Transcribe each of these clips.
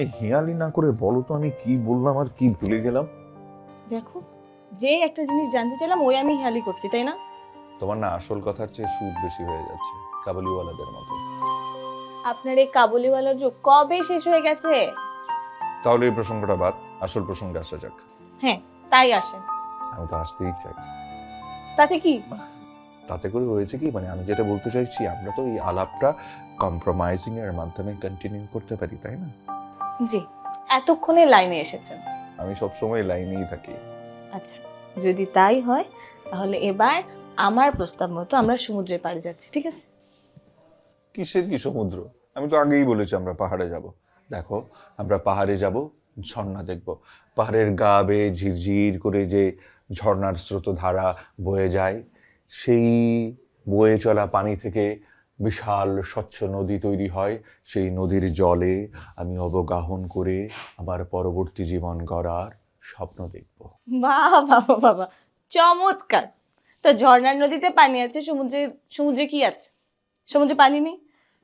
এই হেয়ালি না করে বলো তো আমি কি বললাম আর কি ভুলে গেলাম? দেখো যে একটা জিনিস জানতে চাইলাম ওই আমি হেয়ালি করছি তাই না? তোমার না আসল কথার চেয়ে সুদ বেশি হয়ে যাচ্ছে কাবুলিওয়ালাদের মতো। আপনার এই কাবুলিওয়ালার যোগ কবে শেষ হয়ে গেছে? তাহলে এই প্রসঙ্গটা বাদ আসল প্রসঙ্গে আসা যাক। হ্যাঁ তাই আসেন আমি তো আসতেই চাই। তাতে কি? তাতে করে হয়েছে কি মানে আমি যেটা বলতে চাইছি আমরা তো এই আলাপটা কম্প্রোমাইজিং এর মাধ্যমে কন্টিনিউ করতে পারি তাই না? জি এতক্ষণে লাইনে এসেছেন। আমি সব সময় লাইনেই থাকি। আচ্ছা যদি তাই হয় তাহলে এবার আমার প্রস্তাব মতো আমরা সমুদ্রে পাড়ে যাচ্ছি ঠিক আছে? কিসের কি সমুদ্র? আমি তো আগেই বলেছি আমরা পাহাড়ে যাব। দেখো আমরা পাহাড়ে যাব ঝর্ণা দেখব। পাহাড়ের গা বেয়ে ঝিরঝির করে যে ঝর্ণার স্রোতধারা বয়ে যায় সেই বয়ে চলা পানি থেকে বিশাল স্বচ্ছ নদী তৈরি হয়। সেই নদীর জলে আমি অবগাহন করে আমার পরবর্তী জীবন গড়ার স্বপ্ন দেখব। বাহ বাবা বাবা চমৎকার। তো ঝর্ণার নদীতে পানি আছে সমুদ্রে সমুদ্রে কি আছে? সমুদ্রে পানি নেই?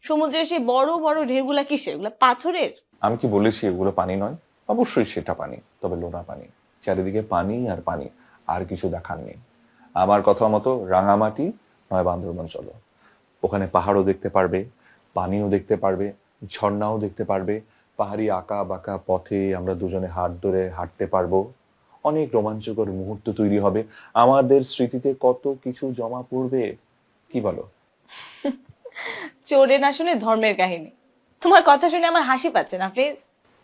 সমুদ্রে সেই বড় বড় ঢেউগুলা কি সেগুলো পাথরের? আমি কি বলেছি এগুলো পানি নয়? অবশ্যই সেটা পানি তবে লোনা পানি। চারিদিকে পানি আর পানি আর কিছু দেখার নেই। আমার কথা মতো রাঙামাটি নয় বান্দরবান চলো। ওখানে পাহাড়ও দেখতে পারবে পানিও দেখতে পারবে ঝর্ণাও দেখতে পারবে। পাহাড়ি আঁকা বাঁকা পথে আমরা দুজনে হাত ধরে হাঁটতে পারব। অনেক রোমাঞ্চকর মুহূর্ত তৈরি হবে। আমাদের স্মৃতিতে কত কিছু জমা পড়বে কি বলো? চোরে না শুনে ধর্মের কাহিনী। তোমার কথা শুনে আমার হাসি পাচ্ছে না প্লিজ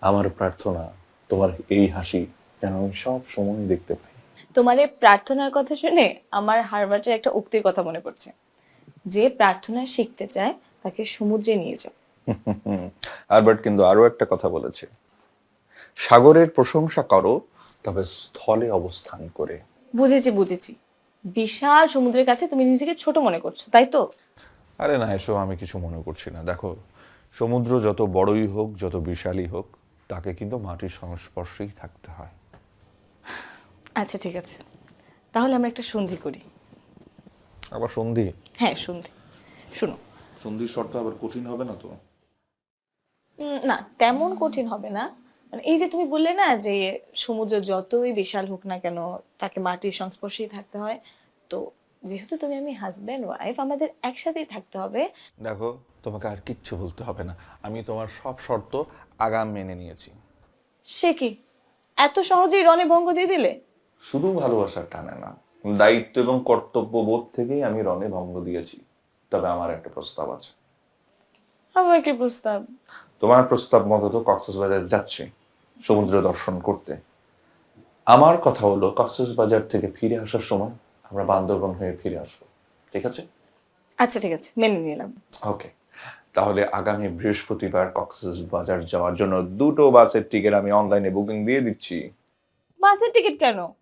আমার প্রার্থনা তোমার এই হাসি যেন আমি সব সময় দেখতে পাই। তোমার এই প্রার্থনার কথা শুনে আমার হারবার্টের একটা উক্তির কথা মনে পড়ছে। যে প্রার্থনা শিখতে চায় তাকে সমুদ্রে নিয়ে যাও। আলবার্ট কিন্তু আরও একটা কথা বলেছে। সাগরের প্রশংসা করো তবে স্থলে অবস্থান করে। বুঝেছি বুঝেছি। বিশাল সমুদ্রের কাছে তুমি নিজেকে ছোট মনে করছ তাই তো? আরে না এসব আমি কিছু মনে করছি না। দেখো সমুদ্র যত বড়ই হোক যত বিশালই হোক তাকে কিন্তু মাটির সংস্পর্শেই থাকতে হয়। আচ্ছা ঠিক আছে। তাহলে আমরা একটা সন্ধি করি। আবার সন্ধি? হ্যাঁ সন্ধি। শুনো। সন্ধির শর্ত আবার কঠিন হবে না তো? না তেমন কঠিন হবে না। মানে এই যে তুমি বললে না যে সমুদ্র যতই বিশাল হোক না কেন তাকে মাটির সংস্পর্শেই থাকতে হয়। তো যেহেতু তুমি আমি হাজব্যান্ড ওয়াইফ আমাদের একসাথেই থাকতে হবে। দেখো তোমাকে আর কিচ্ছু বলতে হবে না। আমি তোমার সব শর্ত আগাম মেনে নিয়েছি। সে কি? এত সহজেই রনে ভঙ্গ দিয়ে দিলে? শুধু ভালোবাসার টানে না। দায়িত্ব এবং কর্তব্য বোধ থেকেই আমি রনে ভঙ্গ দিয়েছি। তবে আমার একটা প্রস্তাব আছে। আমার কি প্রস্তাব। তোমার প্রস্তাব মতো তো কক্সবাজার যাচ্ছে সমুদ্র দর্শন করতে। আমার কথা হলো কক্সবাজার থেকে ফিরে আসার সময় আমরা বান্দরবন হয়ে ফিরে আসব। ঠিক আছে? আচ্ছা ঠিক আছে। মেনে নিলাম। ওকে। তাহলে আগামী বৃহস্পতিবার কক্সবাজার যাওয়ার জন্য দুটো বাসের টিকিট আমি অনলাইনে বুকিং দিয়ে দিচ্ছি। বাসের টিকিট কেন?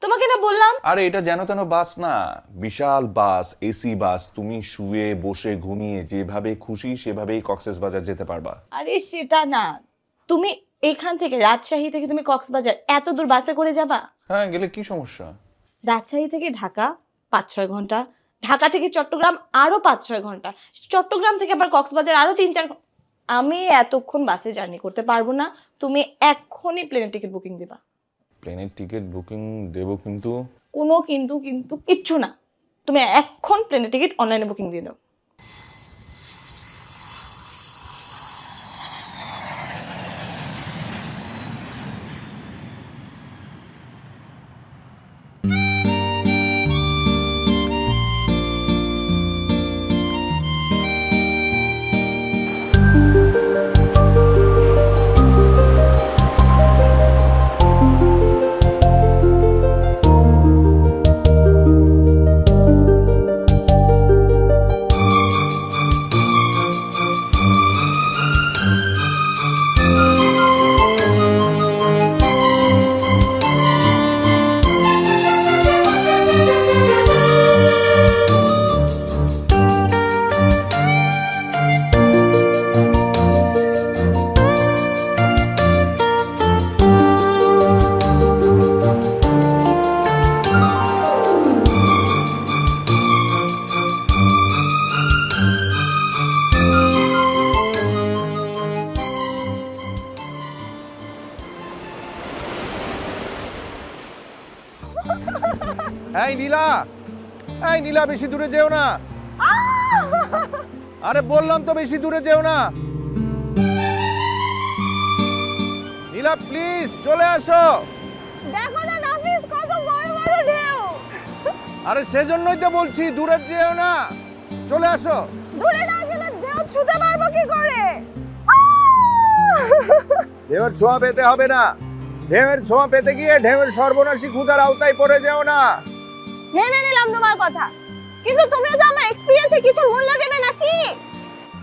তোমাকে না বললাম? আরে এটা যেন তেন বাস না। বিশাল বাস এসি বাস তুমি শুয়ে বসে ঘুমিয়ে যেভাবে খুশি সেভাবেই কক্সবাজার যেতে পারবা। আরে সেটা না। তুমি এখান থেকে রাজশাহী থেকে তুমি কক্সবাজার এত দূর বাসে করে যাবা? হ্যাঁ গেলে কি সমস্যা? রাজশাহী থেকে ঢাকা পাঁচ ছয় ঘণ্টা ঢাকা থেকে চট্টগ্রাম আরও পাঁচ ছয় ঘণ্টা চট্টগ্রাম থেকে আবার কক্সবাজার আরও তিন চার ঘ- আমি এতক্ষণ বাসে জার্নি করতে পারব না। তুমি এক্ষুনি প্লেনের টিকিট বুকিং দিবা। প্লেনের টিকিট বুকিং দেবো কিন্তু কোনো কিন্তু কিন্তু কিচ্ছু না। তুমি এখন প্লেনের টিকিট অনলাইনে বুকিং দিয়ে দাও। এই নীলা এই নীলা বেশি দূরে যেও না। আরে বললাম তো বেশি দূরে যেও না। নীলা প্লিজ চলে আসো। দেখো না নাফিস কত বড় বড় ঢেউ। আরে সেজন্যই তো বলছি দূরে যেও না। চলে আসো। দূরে না গেলে ঢেউ ছুতে পারব কি করে? ঢেউয়ের ছোঁয়া পেতে হবে না। ঢেউয়ের ছোঁয়া পেতে গিয়ে ঢেউয়ের সর্বনাশী ক্ষুধার আওতায় পড়ে যেও না। মেনে নিলাম তোমার কথা। কিন্তু তুমিও তো আমার এক্সপেরিয়েন্সে কিছু মূল্য দেবে নাকি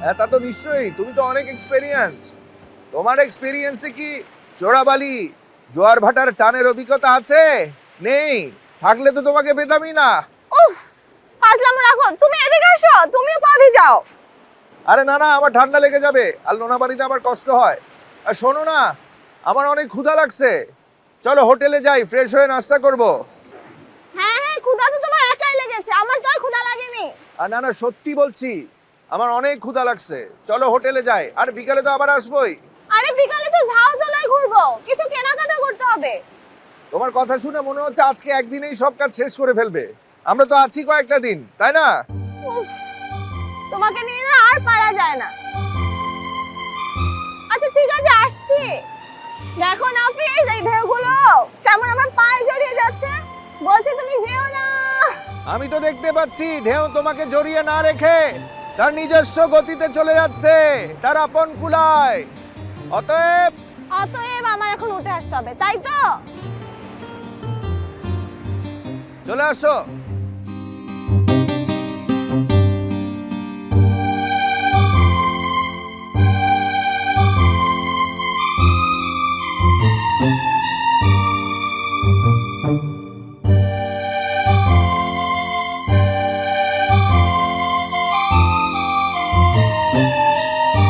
এটা তো নিশ্চয়ই। তুমি তো অনেক এক্সপেরিয়েন্স তোমার এক্সপেরিয়েন্সে কি চোরাবালি জোয়ার ভাটার টানের অভিজ্ঞতা আছে? নেই। থাকলে তো তোমাকে পেতামই না। উফ ফাজলাম রাখো তুমি এদিকে আসো তুমিও পাবি যাও। আরে না না আমার ঠান্ডা লেগে যাবে আর লোনাবাড়িতে আমার কষ্ট হয়। আর শোনো না আমার অনেক ক্ষুধা লাগছে। চলো হোটেলে যাই ফ্রেশ হয়ে নাস্তা করব হ্যাঁ হ্যাঁ ক্ষুধা তো তোমার একাই লেগেছে আমার তো আর ক্ষুধা লাগেনি আর না না সত্যি বলছি আমার অনেক ক্ষুধা লাগছে। চলো হোটেলে যাই। আর বিকালে তো আবার আসবোই। আরে বিকালে তো ঝাউ তলায় ঘুরবো। কিছু কেনাকাটা করতে হবে। তোমার কথা শুনে মনে হচ্ছে আজকে একদিনেই সব কাজ শেষ করে ফেলবে। আমরা তো আছি কয়েকটা দিন তাই না? উফ তোমাকে নিয়ে না আর পারা যায় না। আচ্ছা ঠিক আছে আসছি। দেখো না প্লিজ এই ঢেউগুলো। কেমন আমার আমি তো দেখতে পাচ্ছি ঢেউ তোমাকে জড়িয়ে না রেখে তার নিজস্ব গতিতে চলে যাচ্ছে তার আপন কুলায়। অতএব অতএব আমার এখন উঠে আসতে হবে তাই তো? চলে আসো।